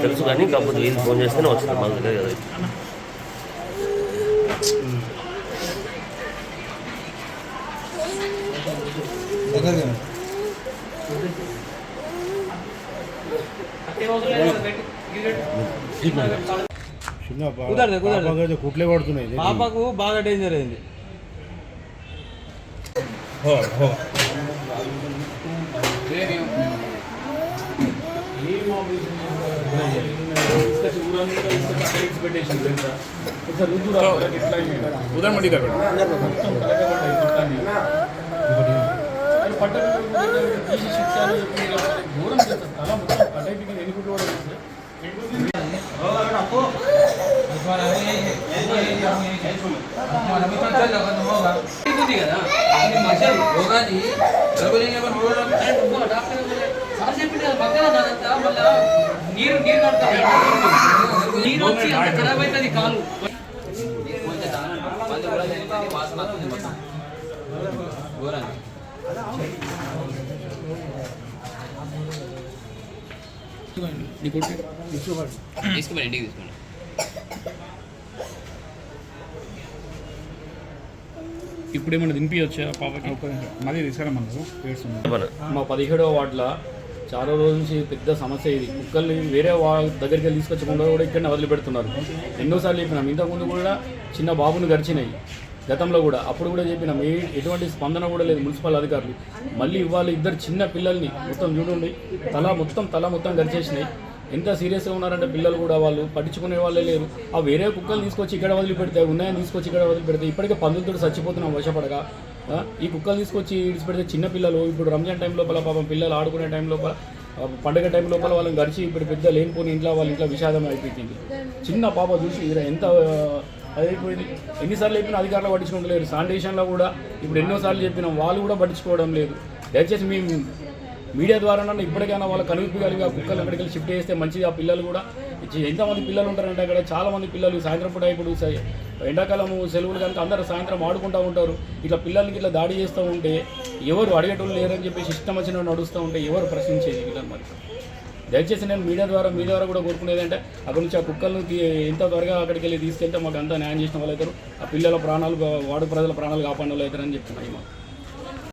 తెలుసు కానీ కాకపోతే వీళ్ళు ఫోన్ చేస్తేనే వచ్చింది మాకు తెలియదు కదా చిన్న కుట్లే పడుతున్నాయి పాపకు బాగా డేంజర్ అయింది హో, హో. ఉదయం మండి దగ్గర నీరు నీరు నీరు వచ్చి ఖరాబ్ అవుతుంది కాలు ఇంటికి తీసుకోండి ఇప్పుడు ఏమైనా తినిపించచ్చా పాపకి? మళ్ళీ తీసుకురమ్మన్నారు మా పదిహేడవ వార్డులో చాలా రోజుల నుంచి పెద్ద సమస్య ఇది. కుక్కల్ని వేరే వాళ్ళ దగ్గరికి వెళ్ళి తీసుకొచ్చకుండా కూడా ఇక్కడనే వదిలిపెడుతున్నారు. ఎన్నోసార్లు చెప్పినాం. ఇంతకుముందు కూడా చిన్న బాబుని గడిచినాయి. గతంలో కూడా. అప్పుడు కూడా చెప్పినాం. ఏ ఎటువంటి స్పందన కూడా లేదు మున్సిపల్ అధికారులు. మళ్ళీ ఇవాళ ఇద్దరు చిన్న పిల్లల్ని మొత్తం చూడండి. తల మొత్తం తల మొత్తం గడిచేసినాయి. ఎంత సీరియస్గా ఉన్నారంటే పిల్లలు కూడా వాళ్ళు పట్టించుకునే వాళ్ళే లేరు. ఆ వేరే కుక్కలు తీసుకొచ్చి ఇక్కడ వదిలిపెడితే ఉన్నాయని తీసుకొచ్చి ఇక్కడ వదిలిపెడితే ఇప్పటికే పందులతో చచ్చిపోతున్నాం వశపడగా ఈ కుక్కలు తీసుకొచ్చి విడిచిపెడితే చిన్న పిల్లలు ఇప్పుడు రంజాన్ టైం లోపల పాపం పిల్లలు ఆడుకునే టైం లోపల పండగ టైం లోపల వాళ్ళని గడిచి ఇప్పుడు పెద్ద లేనిపోని ఇంట్లో వాళ్ళ ఇంట్లో విషాదం అయిపోయింది. చిన్న పాప చూసి ఇది ఎంత ఆ, అదైపోయింది ఎన్నిసార్లు చెప్పినా అధికారులు పట్టించుకోవడం శానిటేషన్లో కూడా ఇప్పుడు ఎన్నోసార్లు చెప్పినాం వాళ్ళు కూడా పట్టించుకోవడం లేదు. దయచేసి మేము మీడియా ద్వారా ఇప్పటికైనా వాళ్ళ కనువిప్పగలిగి కుక్కలు ఎక్కడికి షిఫ్ట్ చేస్తే మంచిది ఆ పిల్లలు కూడా. ఎంతమంది పిల్లలు ఉంటారంటే అక్కడ చాలామంది పిల్లలు సాయంత్రం పూట ఇప్పుడు ఎండాకాలం సెలవులు కనుక అందరూ సాయంత్రం ఆడుకుంటూ ఉంటారు. ఇట్లా పిల్లలకి ఇట్లా దాడి చేస్తూ ఉంటే ఎవరు అడిగేటోళ్ళు లేరని చెప్పేసి ఇష్టం వచ్చిన నడుస్తూ ఉంటే ఎవరు ప్రశ్నించేది పిల్లలు మరి దయచేసి నేను మీడియా ద్వారా మీ ద్వారా కూడా కోరుకునేది అంటే అక్కడ నుంచి ఆ కుక్కలను ఎంత త్వరగా అక్కడికి వెళ్ళి తీసుకెళ్తే మాకు అంతా న్యాయం చేసిన వాళ్ళు అవుతారు. ఆ పిల్లల ప్రాణాలు వాడు ప్రజల ప్రాణాలు కాపాడిన వాళ్ళు అవుతారని చెప్తున్నాను